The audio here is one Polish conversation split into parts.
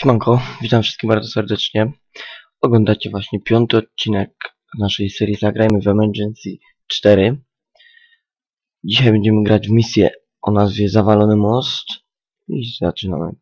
Siemanko, witam wszystkich bardzo serdecznie. Oglądacie właśnie piąty odcinek naszej serii Zagrajmy w Emergency 4. Dzisiaj będziemy grać w misję o nazwie Zawalony Most i zaczynamy.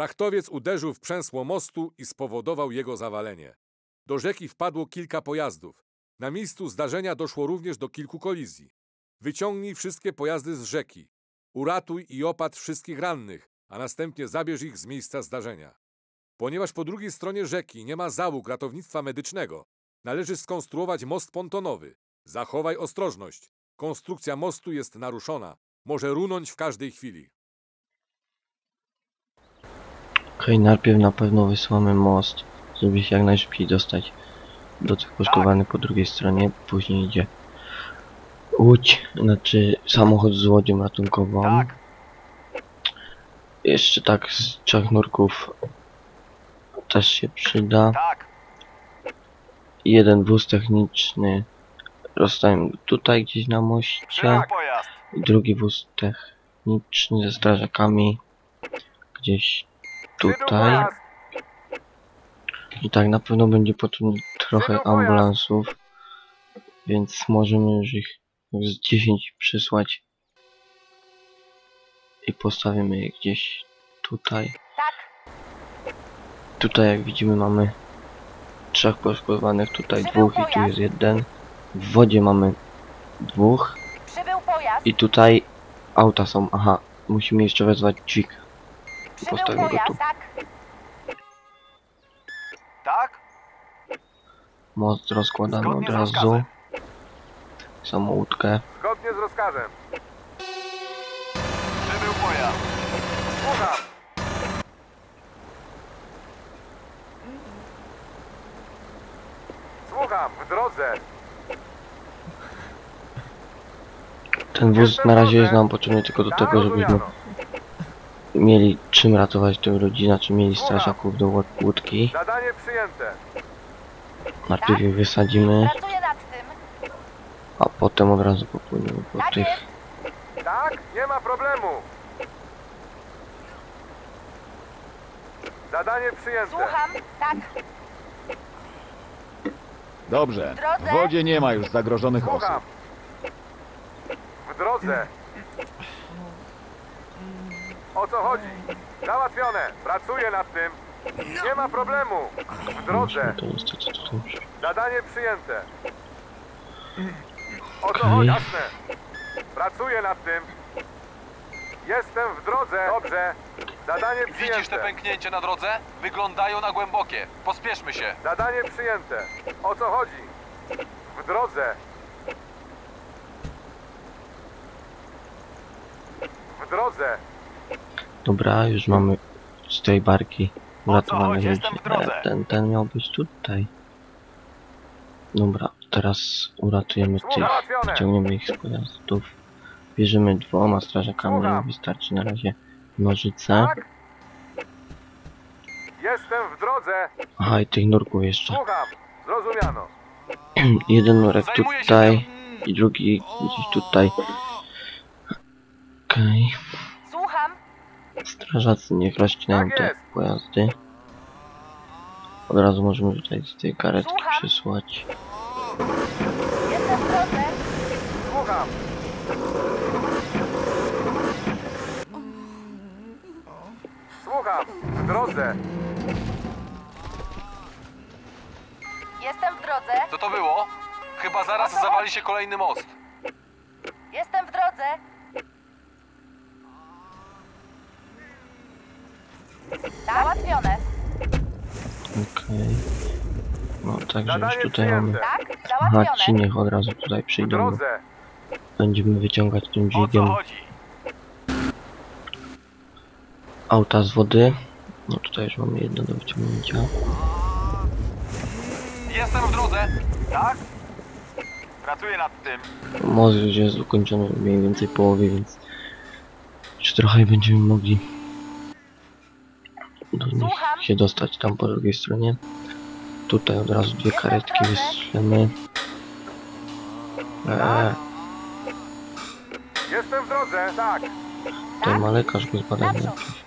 Frachtowiec uderzył w przęsło mostu i spowodował jego zawalenie. Do rzeki wpadło kilka pojazdów. Na miejscu zdarzenia doszło również do kilku kolizji. Wyciągnij wszystkie pojazdy z rzeki. Uratuj i opatrz wszystkich rannych, a następnie zabierz ich z miejsca zdarzenia. Ponieważ po drugiej stronie rzeki nie ma załóg ratownictwa medycznego, należy skonstruować most pontonowy. Zachowaj ostrożność. Konstrukcja mostu jest naruszona. Może runąć w każdej chwili. Okej, najpierw na pewno wysłamy most, żeby się jak najszybciej dostać do tych poszkodowanych po drugiej stronie. Później idzie łódź, znaczy samochód z łodzią ratunkową. Tak. Jeszcze tak z trzech nurków też się przyda. Tak, jeden wóz techniczny rozstałem tutaj gdzieś na moście. I drugi wóz techniczny ze strażakami gdzieś tutaj. I tak na pewno będzie potrzebne trochę ambulansów, więc możemy już ich z 10 przysłać i postawimy je gdzieś tutaj. Tak, Tutaj jak widzimy mamy trzech poszkodowanych, tutaj dwóch i tu jest jeden. W wodzie mamy dwóch i tutaj auta są. Aha, musimy jeszcze wezwać dźwig. Przybył postawimy go tu. tak, Most rozkładamy od Zgodnie z razu. rozkazem. Samą łódkę. zgodnie z rozkazem. Przybył pojazd. Słucham. Słucham, w drodze. Ten wóz na razie jest nam potrzebny tylko do tego, żebyśmy. Mieli czym ratować tę rodzinę, czy mieli strażaków do łód- łódki. Zadanie przyjęte. Najpierw ich wysadzimy, pracuję nad tym, a potem od razu popłyniemy po tak tych. jest, Tak, nie ma problemu. Zadanie przyjęte. słucham, tak, Dobrze. W wodzie nie ma już zagrożonych Słucham. osób. W drodze. O co chodzi? Załatwione. Pracuję nad tym. Nie ma problemu. W drodze. Zadanie przyjęte. O co chodzi? Jasne. Pracuję nad tym. Jestem w drodze. Dobrze. Zadanie Widzisz te przyjęte. pęknięcie na drodze? Wyglądają na głębokie. Pospieszmy się. Zadanie przyjęte. O co chodzi? W drodze. W drodze. Dobra, już mamy z tej barki uratowane chodzi? ludzi. Jestem w drodze. E, Ten, ten miał być tutaj. Dobra, teraz uratujemy tych, Załatwione. wyciągniemy ich z pojazdów. Bierzemy dwoma strażakami, Słucham. wystarczy na razie nożyce. Tak? Jestem w drodze. Aha, i tych nurków jeszcze. Słucham. Zrozumiano. Jeden nurek Zajmuję się tutaj i drugi gdzieś tutaj. Okej. Strażacy niech rozcinają Tak te jest. pojazdy. Od razu możemy tutaj z tej karetki Słucham. przysłać. jestem w drodze, Słucham. Słucham. W drodze. jestem w drodze, Co to było? Chyba zaraz zawali się kolejny most. jestem w drodze, załatwione, Okej. No także już Zadanie tutaj mamy. tak, Aha, ci załatwione, niech od razu tutaj W przyjdą. drodze. Będziemy wyciągać tym O co dźwigiem chodzi? auta z wody. No tutaj już mamy jedno do wyciągnięcia. Jestem w drodze. Tak? Pracuję nad tym. Most już jest ukończony w mniej więcej połowie, więc Jeszcze trochę i będziemy mogli do nich Słucham. się dostać tam po drugiej stronie. Tutaj od razu dwie karetki w drodze. wyślemy. Eee, Jestem w drodze, tak. tutaj ma lekarz Naprzód. najpierw.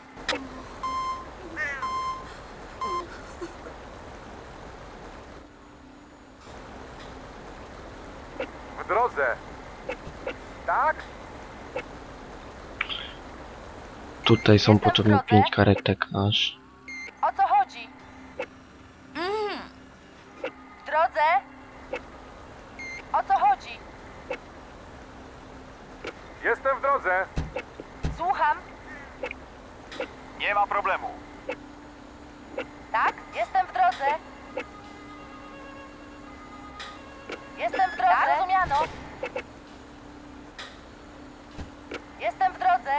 W drodze. Tak? Tutaj są potrzebne drodze. pięć karetek aż. O co chodzi? Mhm. W drodze? O co chodzi? Jestem w drodze. Słucham. Nie ma problemu. Tak? Jestem w drodze. Jestem w drodze. Tak, rozumiano. Jestem w drodze.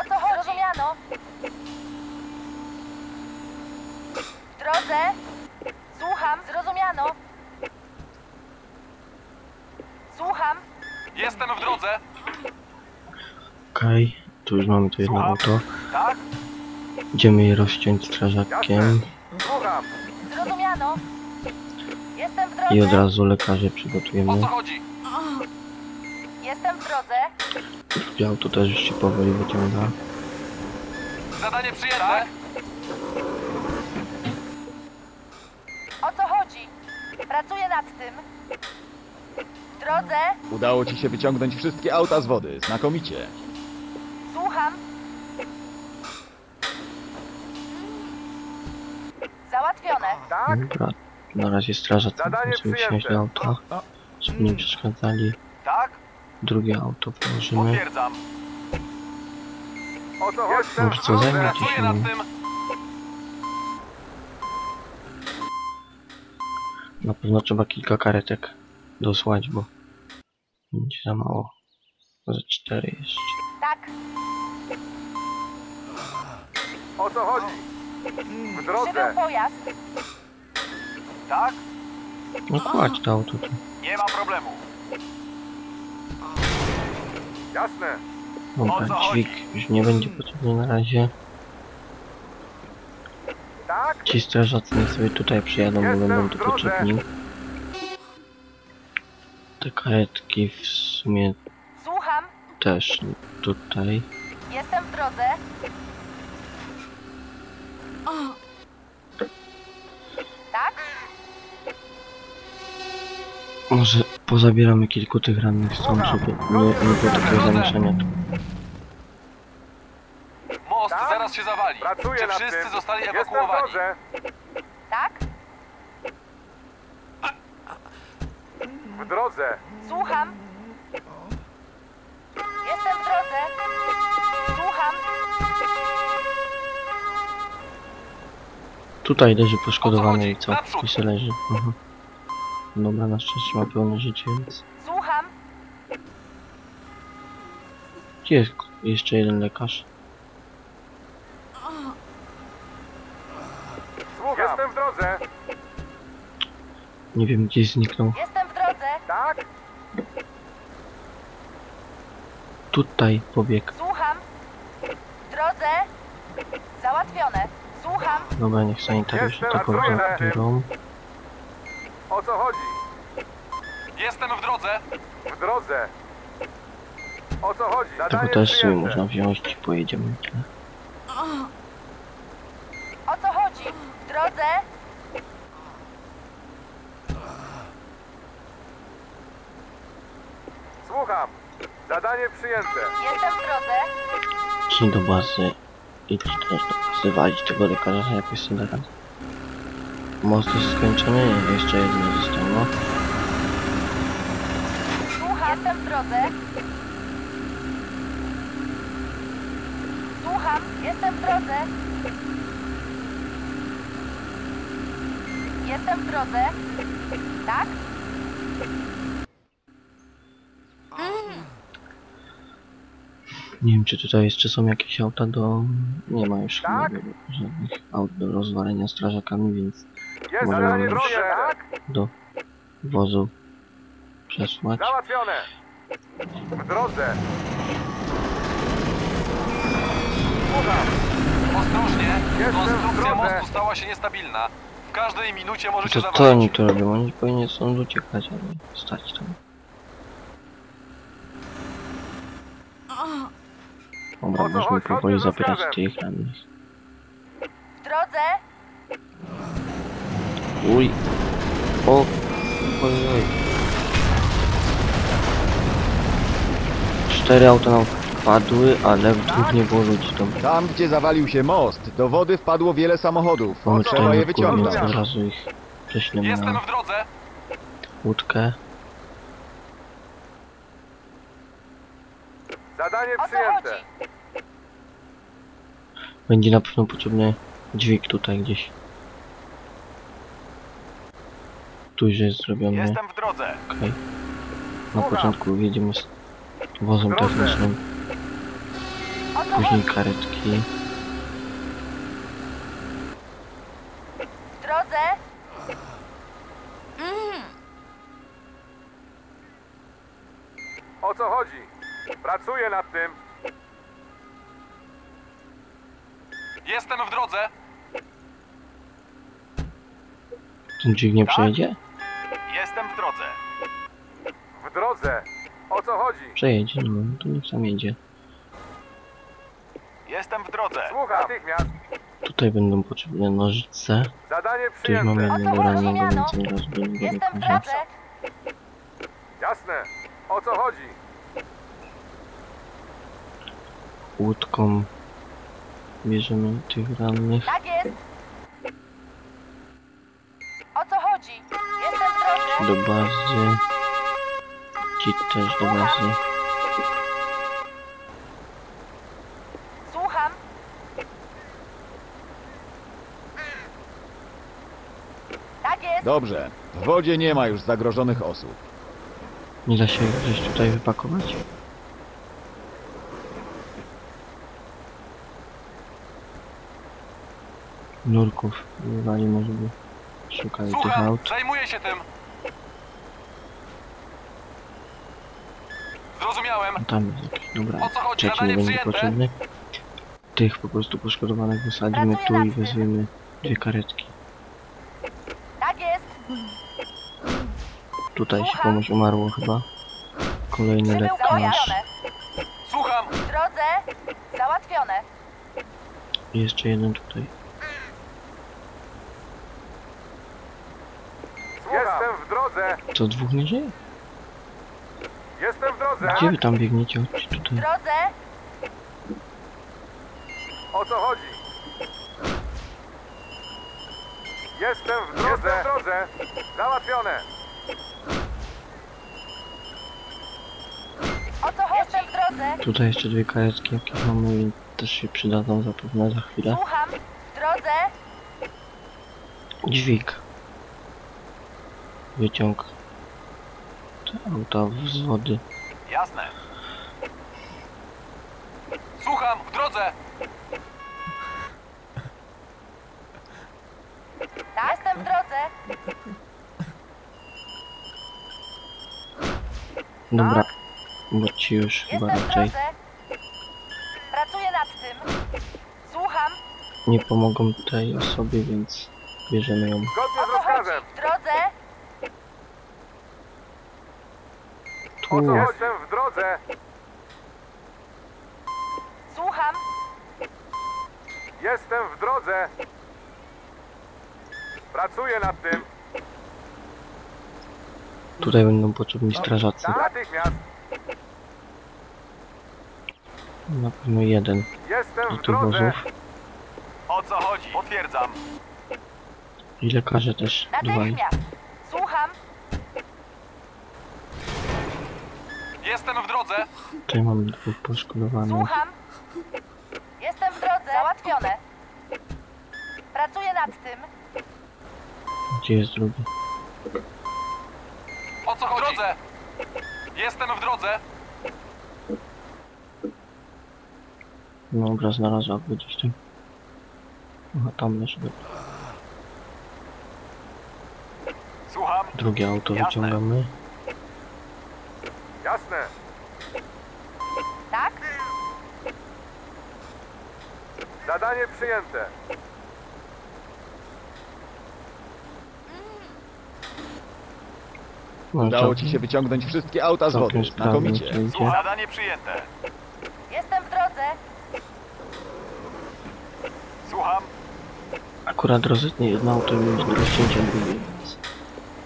O co chodzi? Rozumiano. W drodze. Słucham. Zrozumiano. Słucham. Jestem w drodze. Okej, tu już mamy to jedno Słucham. auto. Tak? Idziemy je rozciąć strażakiem. Zrozumiano. Jestem w drodze. i od razu lekarze O przygotujemy. co chodzi? Jestem w drodze. Drugie auto też już się powoli wyciąga. Zadanie przyjęte. O co chodzi? Pracuję nad tym. W drodze. Udało ci się wyciągnąć wszystkie auta z wody. Znakomicie. Słucham. Tak? Dobra, na razie strażacy Zadanie musimy wsiąść przyjęte. do auta, żeby nie przeszkadzali. Tak? Drugie auto położymy. Potwierdzam. O co chodzi? Jestem Może w drodze. zajmie Pracuję nad tym. Na pewno trzeba kilka karetek dosłać, bo będzie za mało. Za cztery jeszcze. Tak. O co chodzi? W drodze. Przybył pojazd. Tak? No kładź to auto tu. Nie ma problemu. Jasne. O Dobra, dźwig już nie będzie potrzebny na razie. Tak? Ci strażacy niech sobie tutaj przyjadą, bo będą tu potrzebni. Te karetki w sumie Słucham. też tutaj. Jestem w drodze. Tak? Może pozabieramy kilku tych rannych stąd, żeby nie, nie było takiego zamieszania tu. Most Tak? zaraz się zawali. Pracuję Czy nad wszyscy tym. zostali Jestem w ewakuowani? drodze. Tak? W drodze. Słucham. Jestem w drodze. Słucham. Tutaj leży poszkodowany i co? I se leży. Aha. Dobra, na szczęście ma pełne życie, więc... Słucham. Gdzie jest jeszcze jeden lekarz? Słucham. Jestem w drodze. Nie wiem gdzie zniknął. Jestem w drodze. Tak? Tutaj pobiegł. Słucham. W drodze. Załatwione. Słucham. Dobra, niech sanitariusze Jestem taką na drodze. zabiorą. O co chodzi? Jestem w drodze. W drodze. O co chodzi? Tego Zadanie też sobie przyjęte. można wziąć i pojedziemy. O co chodzi? W drodze. Słucham. Zadanie przyjęte. Jestem w drodze. Idź do bazy i też wzywalić tego lekarza jakoś sobie da radę. Most jest skończony, jeszcze jedno zostało. Słucham. Jestem w drodze. Słucham. Jestem w drodze. Jestem w drodze. Tak? Nie wiem czy tutaj jeszcze są jakieś auta do... Nie ma już Tak? chyba żadnych aut do rozwalenia strażakami, więc jest na Mają już drogie, tak? do wozu przesłać. Załatwione. W drodze. Słucham. Ostrożnie, Jestem konstrukcja drodze. mostu stała się niestabilna. W każdej minucie możecie To oni tu robią? Oni powinni stąd uciekać, a nie stać tam. Dobra, O co powoli za zabierać skarbem. tych rannych. Uj! O! Oj, oj. Cztery auta nam wpadły, ale w dwóch nie było ludzi. Dobra, Tam, gdzie zawalił się most, do wody wpadło wiele samochodów. mamy Trzeba je wyciągnąć. od razu ich prześlemy Jestem na w drodze. łódkę. Zadanie O co przyjęte. chodzi? Będzie na pewno potrzebny dźwig tutaj gdzieś. Tu już jest zrobiony. Jestem w drodze. Okej. Na początku jedziemy z wozem technicznym, później karetki. W drodze? Mm. O co chodzi? Pracuję nad tym. Jestem w drodze. Ten dźwig nie Tak? przejedzie? Drodze. W drodze. O co chodzi? Przejedzie, no to niech sam jedzie. Jestem w drodze. Słucham. Natychmiast. Tutaj będą potrzebne nożyce. Zadanie Tu już mamy przyjęte. jednego O co chodzi, rannego, Jano? więc nie raz do niego Jestem w drodze? Jasne. O co chodzi? Łódką bierzemy tych rannych. Tak jest. O co chodzi? Jestem w drodze? Do bazy. Ci też do bazy. Słucham. Tak jest. Dobrze. W wodzie nie ma już zagrożonych osób. Nie da się gdzieś tutaj wypakować? Nurków wywali może by szukali tych Słucham. aut. Zajmuję się tym. Zrozumiałem. Tam jest jakiś, dobra. O co chodzi? Trzeci nie będzie potrzebny. Tych po prostu poszkodowanych wysadzimy tu i wezwiemy dwie karetki. Tak jest. Tutaj się komuś umarło chyba. Kolejny lekarz. Słucham. W drodze? Załatwione. I jeszcze jeden tutaj. Jestem w drodze. Co, dwóch nie żyje? Jestem w drodze. Gdzie wy tam biegniecie? W tutaj. drodze? O co chodzi? Jestem w drodze. Jestem w drodze. Załatwione. O co chodzi? Jestem w drodze. Tutaj jeszcze dwie karetki jakieś mamy i też się przydadzą zapewne za chwilę. Słucham. W drodze? Dźwig. Wyciąg. Te auta z wody. Jasne. Słucham. W drodze. Tak? Jestem w drodze. Dobra. Bo ci już chyba Jestem w raczej drodze. Pracuję nad tym. Słucham. nie pomogą tej osobie, więc bierzemy ją. Zgodnie z rozkazem. W drodze? O Tu. co Jestem w drodze. Słucham. Jestem w drodze. Pracuję nad tym. Tutaj będą potrzebni strażacy. Natychmiast. Na pewno jeden Jestem do w tych drodze. wozów. O co chodzi? Potwierdzam. I lekarze też dwaj. Natychmiast. Słucham. Jestem w drodze. Tutaj mamy dwóch poszkodowanych. Słucham. Jestem w drodze. Załatwione. Pracuję nad tym. Gdzie jest drugi? O co chodzi? W drodze. Jestem w drodze. No dobra, znalazła go gdzieś tam. Aha, tam leży. Słucham. Drugie auto Jasne. wyciągamy. Jasne. Tak? Zadanie przyjęte. Udało ci się wyciągnąć wszystkie auta z wody. Znakomicie. Zadanie przyjęte. Jestem w drodze. Słucham. Akurat rozjetnie jedno auto mi do rozcięcia drugie.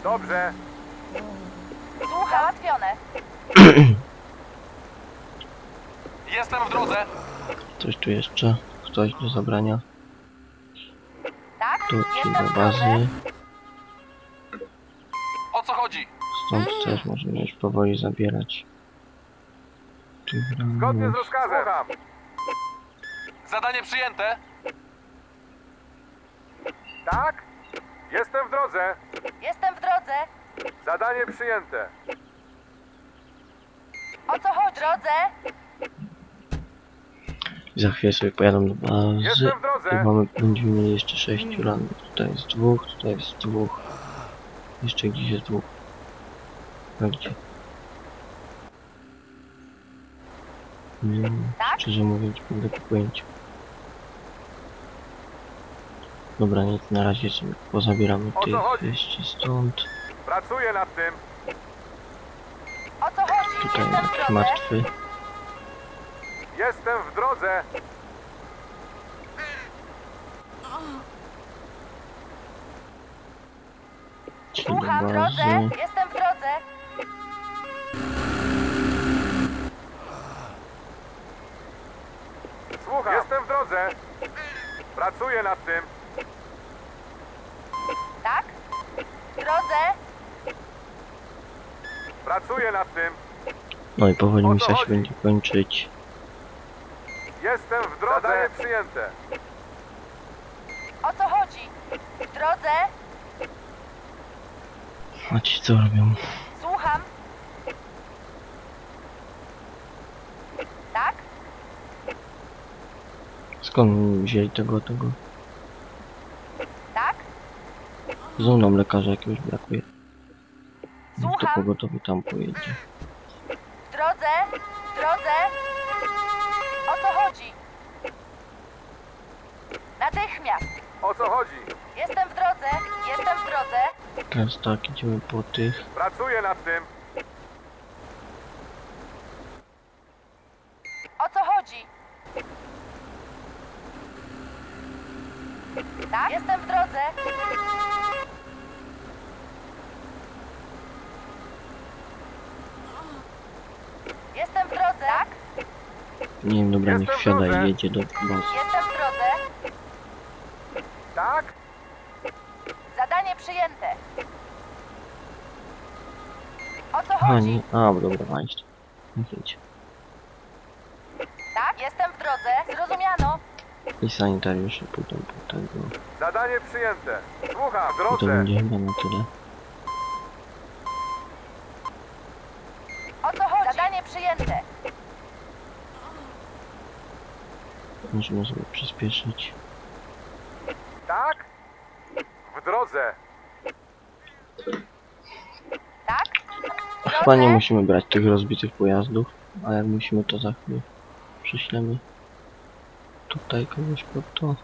Dobrze. Słucham. Załatwione. Jestem w drodze. Coś tu jeszcze? Ktoś do zabrania? Tak? Tu ci do bazy. O co chodzi? Stąd też możemy już powoli zabierać. Zgodnie z rozkazem. Zadanie przyjęte. Tak? Jestem w drodze. Jestem w drodze. Zadanie przyjęte. O co chodzi? W drodze. Za chwilę sobie pojadą do bazy. Jestem w drodze. I mamy, będziemy mieli jeszcze 6 ranów. Tutaj jest dwóch, tutaj jest dwóch. Jeszcze gdzieś jest dwóch. A gdzie? Hmm, Tak? szczerze mówiąc, będę po pojęciu. Dobra, nic, na razie sobie pozabieramy O co tych chodzi? stąd. Pracuję nad tym. Tutaj Jestem w jakiś drodze. martwy. Jestem w drodze. Czy do Słucham, w drodze. Jestem w drodze. Słucham. Jestem w drodze. Pracuję nad tym. Tak? W drodze. Pracuję nad tym. No i powoli misja się będzie kończyć. Jestem w drodze. Zadanie przyjęte. O co chodzi? W drodze. A ci co robią? Słucham. Tak? Skąd wzięli tego, tego? Tak? Znowu nam lekarza jakiegoś brakuje. No to Słucham. pogotowie tam pojedzie. W drodze. W drodze. O co chodzi? Natychmiast. O co chodzi? Jestem w drodze. Jestem w drodze. Teraz tak, idziemy po tych. Pracuję nad tym. O co chodzi? Tak? Jestem w drodze. Jestem w drodze. Tak? Nie wiem, dobra, niech Jestem wsiada i jedzie do bazy. Jestem w drodze. Tak? Zadanie przyjęte. O co A, chodzi? nie, a, dobra, państwo. Niech jedzie. Tak? Jestem w drodze. Zrozumiano. I sanitariusze pójdą po tego. Zadanie przyjęte. Słucham. W No to drodze. będzie chyba na tyle. O co chodzi? Zadanie przyjęte. Możemy sobie przyspieszyć. Tak? W drodze. Tak? Chyba nie musimy brać tych rozbitych pojazdów, a jak musimy to za chwilę prześlemy tutaj kogoś po to.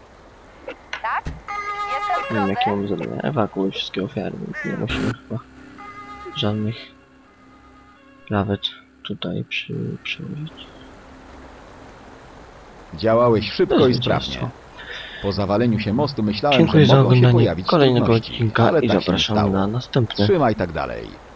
Tak? Jestem w Nie wiem jakie mamy zadania. Ewakuuj wszystkie ofiary, więc nie musimy chyba żadnych nawet tutaj przy, przyłożyć. Działałeś szybko i sprawnie. Po zawaleniu się mostu myślałem, Dziękuję że za mogą się oglądanie pojawić kolejnego trudności, odcinka ale i tak się nie zapraszam stało. na następny. Trzymaj tak dalej.